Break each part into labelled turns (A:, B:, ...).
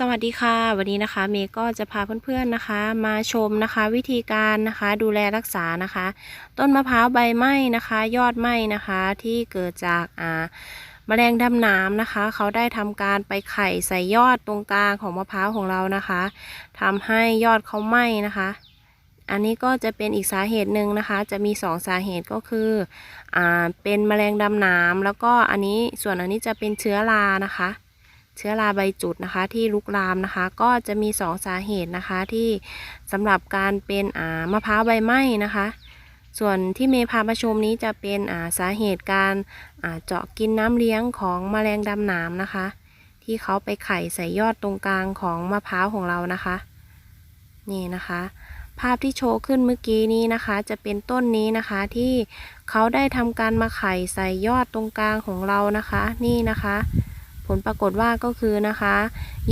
A: สวัสดีค่ะ วันนี้นะคะเมย์ก็จะพาเพื่อนๆนะคะ มาชมนะคะ วิธีการนะคะ ดูแลรักษานะคะ ต้นมะพร้าวใบไหม้นะคะ ยอดไหม้นะคะ ที่เกิดจากอ่าแมลงดำน้ำนะคะ เขาได้ทำการไปไข่ใส่ยอดตรงกลางของมะพร้าวของเรานะคะทำให้ยอดเขาไหม้นะคะ อันนี้ก็จะเป็นอีกสาเหตุหนึ่งนะคะ จะมี 2 สาเหตุก็คืออ่าเป็นแมลงดำน้ำแล้วก็อันนี้ส่วนอันนี้จะเป็นเชื้อรานะคะ เชื้อราใบจุดนะคะ ที่ลุกลามนะคะ ก็จะมี 2 สาเหตุนะคะที่สำหรับการเป็นอ่ามะพร้าวใบไหม้นะคะ ส่วนที่เมย์พามาชมนี้จะเป็นอ่าสาเหตุการอ่าเจาะกินน้ำเลี้ยงของแมลงดำหนามนะคะ ที่เขาไปไข่ใส่ยอดตรงกลางของมะพร้าวของเรานะคะ นี่นะคะภาพที่โชว์ขึ้นเมื่อกี้นี้นะคะ จะเป็นต้นนี้นะคะที่เขาได้ทำการมาไข่ใส่ยอดตรงกลางของเรานะคะ นี่นะคะ ผลปรากฏว่าก็คือนะคะ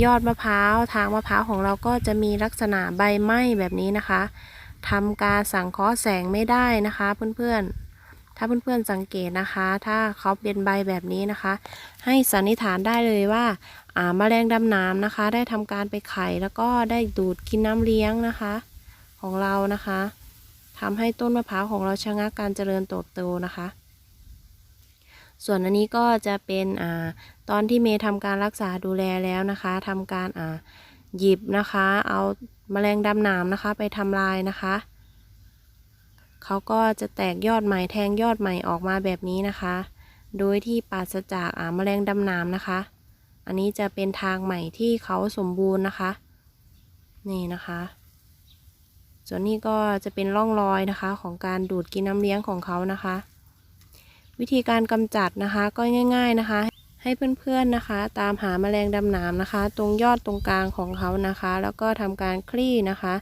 A: ยอดมะพร้าวทางมะพร้าวของเราก็จะมีลักษณะใบไหม้แบบนี้นะคะทำการสังเคราะห์แสงไม่ได้นะคะเพื่อนๆ ถ้าเพื่อนๆสังเกตนะคะ ถ้าเขาเป็นใบแบบนี้นะคะ ให้สันนิษฐานได้เลยว่าอ่าแมลงดำน้ำนะคะ ได้ทำการไปไข่แล้วก็ได้ดูดกินน้ำเลี้ยงนะคะ ของเรานะคะทำให้ต้นมะพร้าวของเราชะงักการเจริญเติบโตนะคะ ส่วนอันนี้ก็จะเป็นอ่า ตอนที่เมย์ทำการรักษาดูแลแล้วนะคะทำการอ่าหยิบนะคะ เอาแมลงดำหนามนะคะ ไปทำลายนะคะเขาก็จะแตกยอดใหม่แทงยอดใหม่ออกมาแบบนี้นะคะ โดยที่ปราศจากอ่าแมลงดำหนามนะคะ อันนี้จะเป็นทางใหม่ที่เขาสมบูรณ์นะคะ นี่นะคะ ส่วนนี้ก็จะเป็นร่องรอยนะคะ ของการดูดกินน้ำเลี้ยงของเขานะคะ วิธีการกำจัดนะคะก็ง่าย ๆนะคะ ให้เพื่อนๆนะคะ ตามหาแมลงดำหนามนะคะ ตรงยอดตรงกลางของเขานะคะ แล้วก็ทำการคลี่นะคะ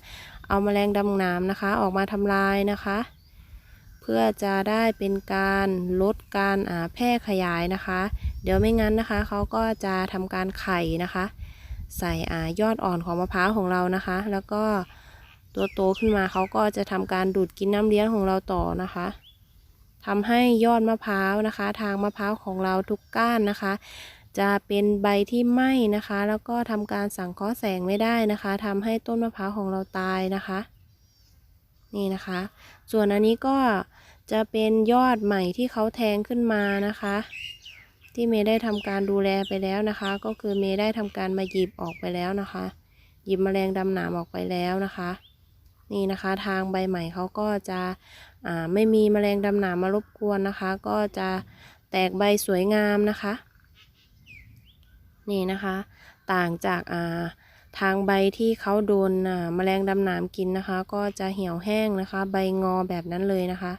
A: เอาแมลงดำหนามนะคะ ออกมาทำลายนะคะ เพื่อจะได้เป็นการลดการแพร่ขยายนะคะ เดี๋ยวไม่งั้นนะคะเขาก็จะทำการไข่นะคะ ใส่ยอดอ่อนของมะพร้าวของเรานะคะ แล้วก็ตัวโตขึ้นมาเขาก็จะทำการดูดกินน้ำเลี้ยงของเราต่อนะคะ ทำให้ยอดมะพร้าวนะคะ ทางมะพร้าวของเราทุกก้านนะคะ จะเป็นใบที่ไหม้นะคะ แล้วก็ทำการสังเคราะห์แสงไม่ได้นะคะทำให้ต้นมะพร้าวของเราตายนะคะ นี่นะคะ ส่วนอันนี้ก็จะเป็นยอดใหม่ที่เขาแทงขึ้นมานะคะ ที่เมย์ได้ทำการดูแลไปแล้วนะคะ ก็คือเมย์ได้ทำการมาหยิบออกไปแล้วนะคะ หยิบแมลงดำหนามออกไปแล้วนะคะ นี่นะคะ ทางใบใหม่เขาก็จะไม่มีแมลงดำหนามมารบกวนนะคะ ก็จะแตกใบสวยงามนะคะ นี่นะคะ ต่างจากาทางใบที่เขาโดนแมลงดำหนามกินนะคะ ก็จะเหี่ยวแห้งนะคะ ใบงอแบบนั้นเลยนะคะ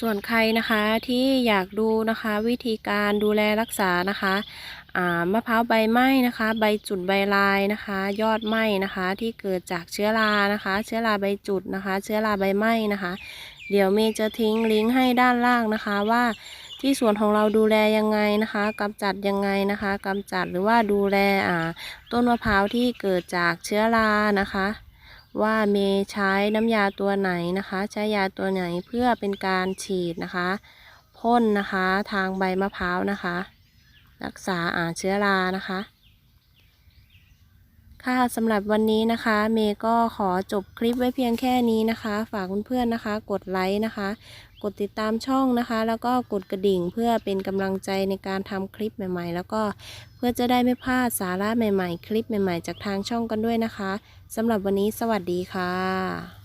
A: ส่วนใครนะคะที่อยากดูนะคะวิธีการดูแลรักษานะคะมะพร้าวใบไหม้นะคะ ใบจุดใบลายนะคะ ยอดไหม้นะคะ ที่เกิดจากเชื้อรานะคะ เชื้อราใบจุดนะคะ เชื้อราใบไหม้นะคะ เดี๋ยวเมย์จะทิ้งลิงก์ให้ด้านล่างนะคะว่าที่สวนของเราดูแลยังไงนะคะกำจัดยังไงนะคะกำจัดหรือว่าดูแลต้นมะพร้าวที่เกิดจากเชื้อรานะคะ ว่าเมย์ใช้น้ำยาตัวไหนนะคะ ใช้ยาตัวไหนเพื่อเป็นการฉีดนะคะพ่นนะคะทางใบมะพร้าวนะคะ รักษาอาเชื้อรานะคะ ค่ะสำหรับวันนี้นะคะ เมย์ก็ขอจบคลิปไว้เพียงแค่นี้นะคะ ฝากเพื่อนๆนะคะ กดไลค์นะคะ กดติดตามช่องนะคะ แล้วก็กดกระดิ่งเพื่อเป็นกำลังใจในการทำคลิปใหม่ๆ แล้วก็เพื่อจะได้ไม่พลาดสาระใหม่ๆ คลิปใหม่ๆ จากทางช่องกันด้วยนะคะสำหรับวันนี้สวัสดีค่ะ